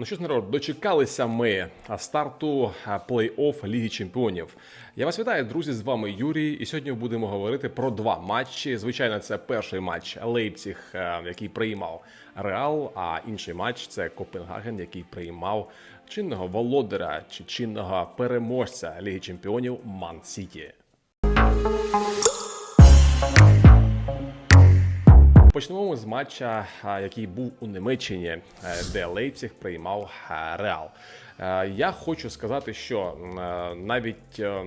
Ну що ж, народ, дочекалися ми старту плей-офф Ліги Чемпіонів. Я вас вітаю, друзі. З вами Юрій. І сьогодні будемо говорити про два матчі. Звичайно, це перший матч Лейпціг, е, який приймав Реал. А інший матч це Копенгаген, який приймав чинного володаря чи чинного переможця Ліги Чемпіонів Ман Сіті. Почнемо ми з матча, який був у Німеччині, е, де Лейпціг приймав а, Реал. Е, Я хочу сказати, що е, навіть е,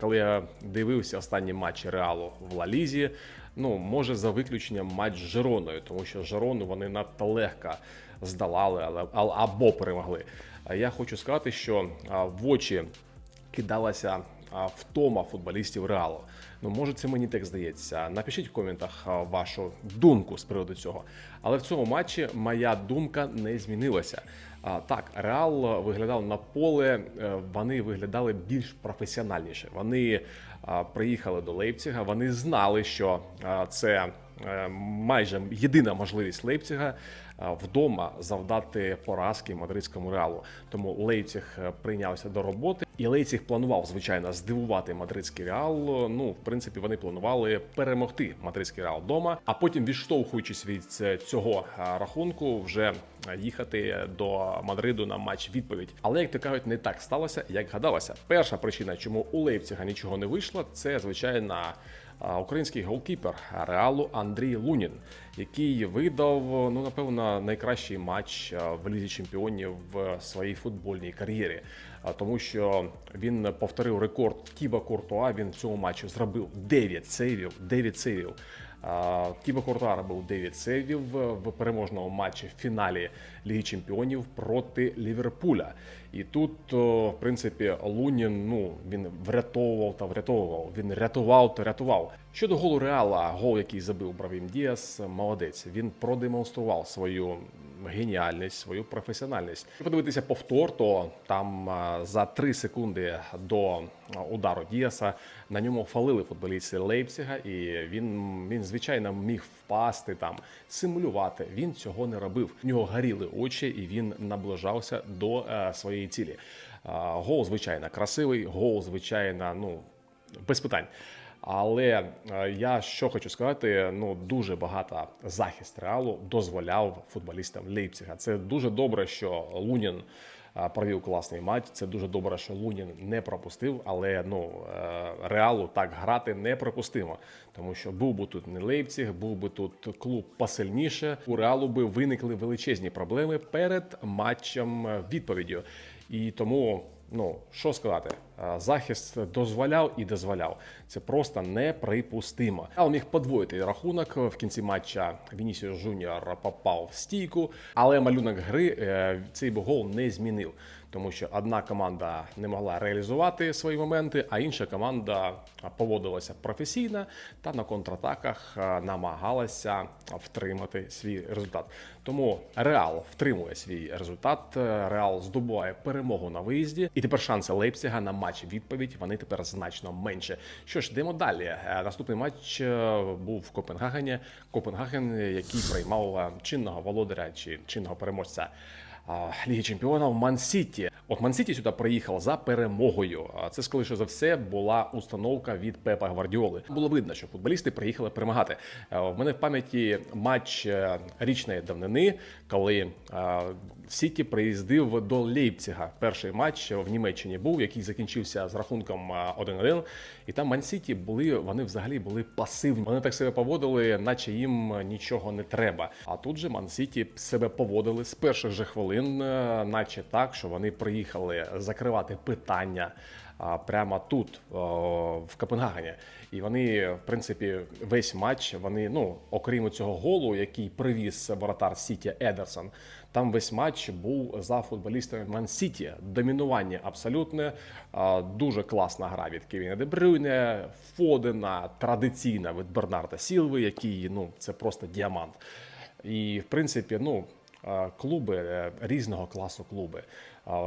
коли я дивився останні матчі Реалу в Лалізі, ну може за виключенням матч з Жероною, тому що Жерону вони надто легко здолали але- або перемогли. Я хочу сказати, що в очі кидалася втома футболістів Реалу. Ну, може, це мені так здається. Напишіть в коментах вашу думку з приводу цього. Але в цьому матчі моя думка не змінилася. Так, Реал виглядав на поле, е, вони виглядали більш професіональніше. Вони приїхали до Лейпціга, вони знали, що це майже єдина можливість Лейпціга вдома завдати поразки мадридському реалу. Тому Лейпціг е, прийнявся до роботи, і Лейпціг планував звичайно здивувати мадридський реал. Ну, в принципі, вони планували перемогти мадридський реал вдома, а потім, відштовхуючись від е, цього е, рахунку, вже е, їхати до Мадриду на матч відповідь. Але як то кажуть, не так сталося, як гадалося. Перша причина, чому у Лейпціга нічого не вийшло, це звичайно. Український голкіпер Реалу Андрій Лунін, який видав ну напевно найкращий матч в лізі чемпіонів в своїй футбольній кар'єрі, тому що він повторив рекорд Тіба Куртуа. Він в цьому матчі зробив 9 сейвів. 9 сейвів. А, Тіба був робив 9 сейвів в переможному матчі в фіналі Ліги Чемпіонів проти Ліверпуля. І тут, в принципі, Лунін ну він врятовував та врятовував. Він рятував та рятував. Щодо голу Реала, гол, який забив Бравім Діас, молодець. Він продемонстрував свою геніальність, свою професіональність. Якщо Подивитися повтор, то там за 3 секунди до удару Діаса на ньому фалили футболісти Лейпціга, і він, він звичайно міг впасти там, симулювати. Він цього не робив. В нього горіли очі, і він наближався до е, своєї цілі. Гол, звичайно, красивий, гол, звичайно, ну без питань. Але е, я що хочу сказати: ну дуже багато захист реалу дозволяв футболістам Лейпціга. Це дуже добре, що Лунін е, провів класний матч. Це дуже добре, що Лунін не пропустив. Але ну е, реалу так грати неприпустимо, тому що був би тут не Лейпціг, був би тут клуб посильніше. У реалу би виникли величезні проблеми перед матчем відповіддю. І тому ну що сказати, е, захист дозволяв і дозволяв. Це просто неприпустимо. А міг подвоїти рахунок в кінці матча. Вінісіо Жуніор попав в стійку, але малюнок гри е, цей гол не змінив. Тому що одна команда не могла реалізувати свої моменти, а інша команда поводилася професійно та на контратаках намагалася втримати свій результат. Тому Реал втримує свій результат. Реал здобуває перемогу на виїзді, і тепер шанси Лейпціга на матч відповідь вони тепер значно менше. Що ж, йдемо далі. Е, Наступний матч е, був в Копенгагені. Копенгаген, який приймав е, чинного володаря чи чинного переможця. Ліги Чемпіонів Ман Сіті. От Ман Сіті сюди приїхав за перемогою. А Це скоріше за все була установка від Пепа Гвардіоли. Було видно, що футболісти приїхали перемагати. Е, В мене в пам'яті матч е, річної давнини, коли е, Сіті приїздив до Лейпціга. Перший матч в Німеччині був, який закінчився з рахунком е, 1-1. І там Ман Сіті були, вони взагалі були пасивні. Вони так себе поводили, наче їм нічого не треба. А тут же Ман Сіті себе поводили з перших же хвилин, е, наче так, що вони приїхали закривати питання. Прямо тут, о, в Копенгагені, і вони, в принципі, весь матч вони, ну окрім цього голу, який привіз воротар Сіті Едерсон, там весь матч був за футболістами Ман Сіті. Домінування абсолютне, а, дуже класна гра від Кевіна Де Брюйне, Фодена, традиційна від Бернарда Сілви, який ну це просто діамант. І в принципі, ну е, клуби е, різного класу клуби.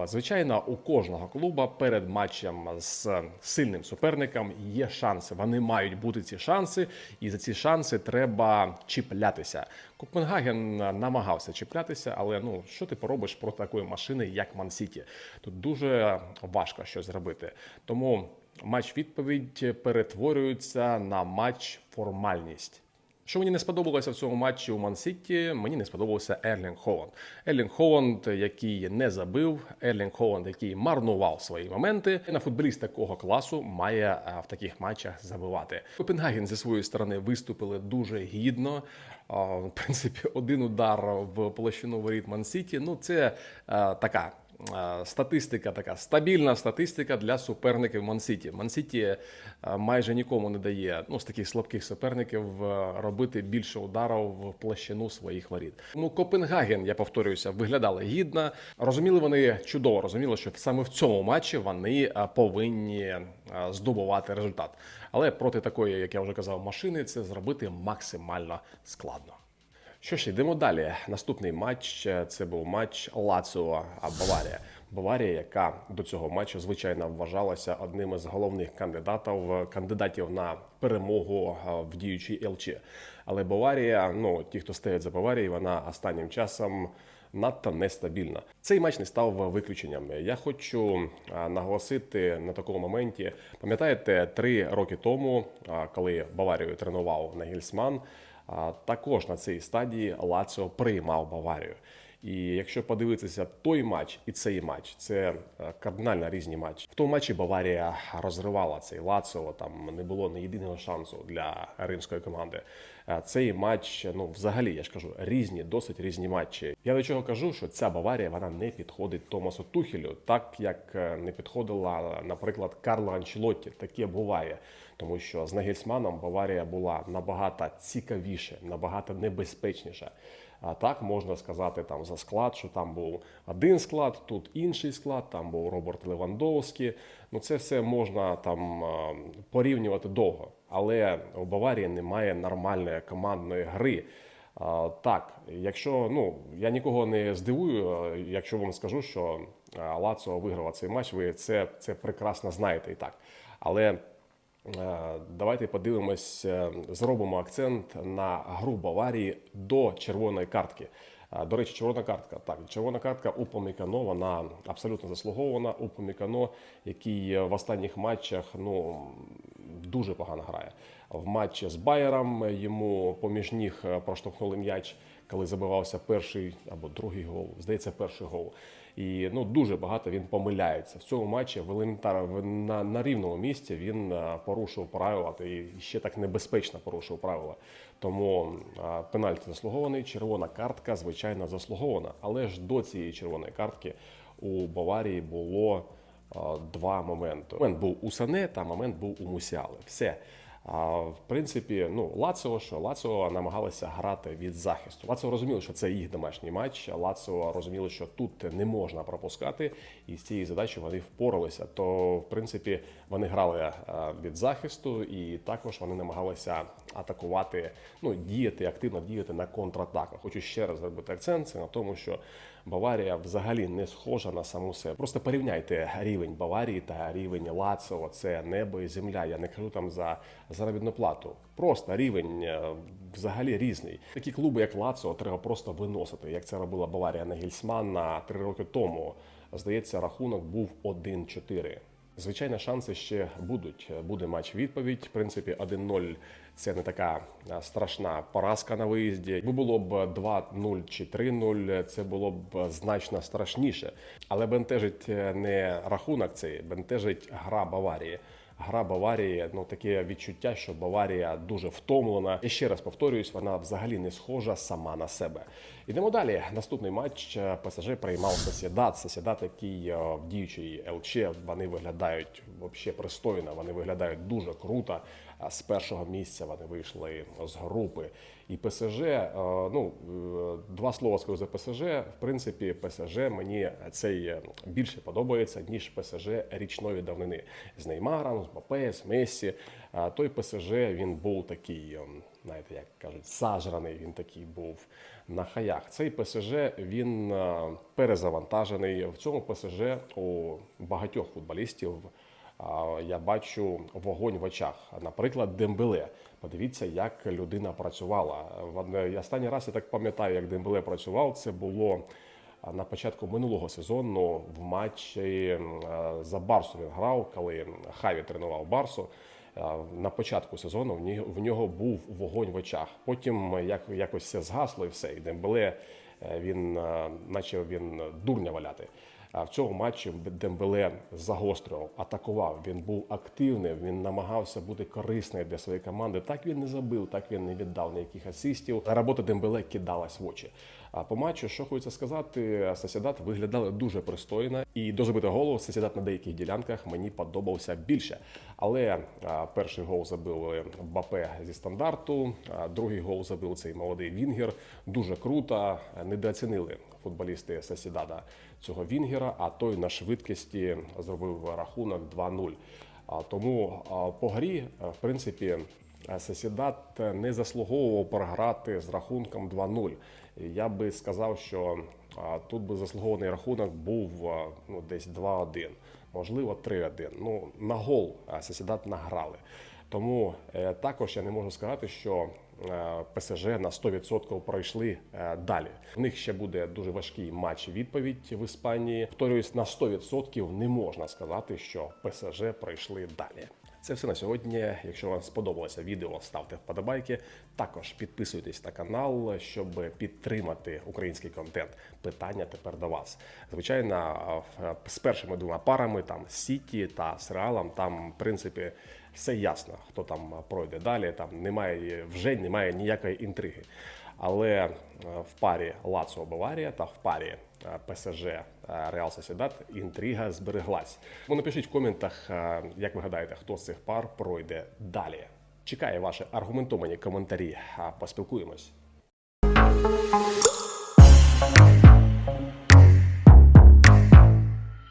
Звичайно, у кожного клуба перед матчем з сильним суперником є шанси. Вони мають бути ці шанси, і за ці шанси треба чіплятися. Копенгаген намагався чіплятися, але ну що ти поробиш проти такої машини, як Ман-Сіті? Тут дуже важко щось зробити. Тому матч відповідь перетворюється на матч формальність. Що мені не сподобалося в цьому матчі у Ман-Сіті, мені не сподобався Ерлінг Холланд. Ерлінг Холланд, який не забив, Ерлінг Холланд, який марнував свої моменти. На футболіст такого класу має в таких матчах забивати. Копенгаген зі своєї сторони виступили дуже гідно. В принципі, один удар в площину воріт Ман-Сіті. Ну, це така. Е, Статистика така стабільна статистика для суперників Мансіті. Мансіті е, майже нікому не дає ну з таких слабких суперників е, робити більше ударів в площину своїх воріт. Ну Копенгаген, я повторююся, виглядали гідно. Розуміли вони чудово, розуміли, що саме в цьому матчі вони повинні здобувати результат. Але проти такої, як я вже казав, машини це зробити максимально складно. Що ж, йдемо далі. Наступний матч е, це був матч Лаціо Баварія. Баварія, яка до цього матчу звичайно вважалася одним із головних кандидатів кандидатів на перемогу е, в діючій ЛЧ. Але Баварія, ну ті, хто стоять за Баварією, вона останнім часом надто нестабільна. Цей матч не став виключенням. Я хочу наголосити на такому моменті. Пам'ятаєте, три роки тому, коли Баварію тренував Нагельсман, також на цій стадії Лаціо приймав Баварію. І якщо подивитися той матч і цей матч, це е, кардинально різні матчі. В тому матчі Баварія розривала цей Лаціо, там не було ні єдиного шансу для римської команди. Е, Цей матч, ну взагалі, я ж кажу, різні, досить різні матчі. Я до чого кажу, що ця Баварія вона не підходить Томасу Тухелю, так як е, не підходила, наприклад, Карло Анчелотті. Таке буває, тому що з Нагельсманом Баварія була набагато цікавіше, набагато небезпечніша. А так можна сказати там за склад, що там був один склад, тут інший склад, там був Роберт Левандовський. Ну це все можна там порівнювати довго. Але у Баварії немає нормальної командної гри. Так, якщо ну я нікого не здивую, якщо вам скажу, що а, Лаціо виграла цей матч, ви це, це прекрасно знаєте і так. Але Давайте подивимось, е, зробимо акцент на гру Баварії до червоної картки. Е, До речі, червона картка. Так, червона картка у Помікано, вона абсолютно заслугована. У Помікано, який в останніх матчах ну дуже погано грає. В матчі з Байером йому поміж ніг проштовхнули м'яч, коли забивався перший або другий гол. Здається, перший гол. І ну дуже багато він помиляється в цьому матчі. В- на, на рівному місці він е, порушив правила і ще так небезпечно порушив правила. Тому е, пенальті заслугований. Червона картка, звичайно, заслугована. Але ж до цієї червоної картки у Баварії було е, два моменти. Момент був у Сане, та момент був у Мусіали. Все. В принципі, ну Лаціо, що Лаціо намагалися грати від захисту. Лаціо розуміли, що це їх домашній матч. Лаціо розуміли, що тут не можна пропускати, і з цією задачею вони впоралися. То, в принципі, вони грали е, від захисту, і також вони намагалися атакувати, ну діяти активно діяти на контратаках. Хочу ще раз зробити акцент це на тому, що Баварія взагалі не схожа на саму себе. Просто порівняйте рівень Баварії та рівень Лаціо. Це небо і земля. Я не кажу там за заробітну плату. Просто рівень е, взагалі різний. Такі клуби, як Лаціо, треба просто виносити, як це робила Баварія на Гільсмана три роки тому. Здається, рахунок був 1-4. Звичайно, шанси ще будуть. Буде матч відповідь. В принципі, 1-0 це не така страшна поразка на виїзді. Якби було б 2-0 чи 3-0, це було б значно страшніше. Але бентежить е, не рахунок цей, бентежить гра Баварії. Гра Баварії, ну таке відчуття, що Баварія дуже втомлена. І ще раз повторююсь, вона взагалі не схожа сама на себе. Ідемо далі. Наступний матч е, ПСЖ приймав Сосідат. Сосідат, який е, в діючій ЛЧ, вони виглядають взагалі пристойно, вони виглядають дуже круто. З першого місця вони вийшли з групи. І ПСЖ, е, ну е, два слова скажу за ПСЖ. В принципі, ПСЖ мені цей е, більше подобається, ніж ПСЖ річної давнини з Неймаром, з Мбапе, з Мессі. Той ПСЖ він був такий, знаєте, як кажуть, зажраний він такий був на хаях. Цей ПСЖ він перезавантажений. В цьому ПСЖ у багатьох футболістів я бачу вогонь в очах. Наприклад, Дембеле. Подивіться, як людина працювала. Одне- Останній раз я так пам'ятаю, як Дембеле працював. Це було на початку минулого сезону в матчі е, за Барсу він грав, коли Хаві тренував Барсу. Е, На початку сезону в нього, був вогонь в очах. Потім е, як, якось все згасло і все. І Дембеле е, він е, наче він дурня валяти. А в цьому матчі Дембеле загострював, атакував. Він був активним, він намагався бути корисним для своєї команди. Так він не забив, так він не віддав ніяких асистів. Робота Дембеле кидалась в очі. А по матчу, що хочеться сказати, Сосідат виглядали дуже пристойно і до забитого голу Сосідат на деяких ділянках мені подобався більше. Але перший гол забив Бапе зі стандарту, другий гол забив цей молодий Вінгер. Дуже круто. Недооцінили футболісти Сосідада цього Вінгера, а той на швидкості зробив рахунок 2-0. А Тому по грі, в принципі, Сосідат не заслуговував програти з рахунком 2-0. Я би сказав, що тут би заслугований рахунок був ну, десь 2-1, можливо 3-1. Ну, на гол а, Сосідат награли. Тому е, також я не можу сказати, що е, ПСЖ на 100% пройшли е, далі. У них ще буде дуже важкий матч відповідь в Іспанії. Повторююсь, на 100% не можна сказати, що ПСЖ пройшли далі. Це все на сьогодні. Якщо вам сподобалося відео, ставте вподобайки. Також підписуйтесь на канал, щоб підтримати український контент. Питання тепер до вас. Звичайно, з першими двома парами там Сіті та з там в принципі все ясно, хто там пройде далі. Там немає вже немає ніякої інтриги. Але е, в парі Лацо Баварія та в парі е, ПСЖ е, Реал Сосідат інтрига збереглась. Ну, напишіть в коментах, як ви гадаєте, хто з цих пар пройде далі. Чекаю ваші аргументовані коментарі. Поспілкуємось.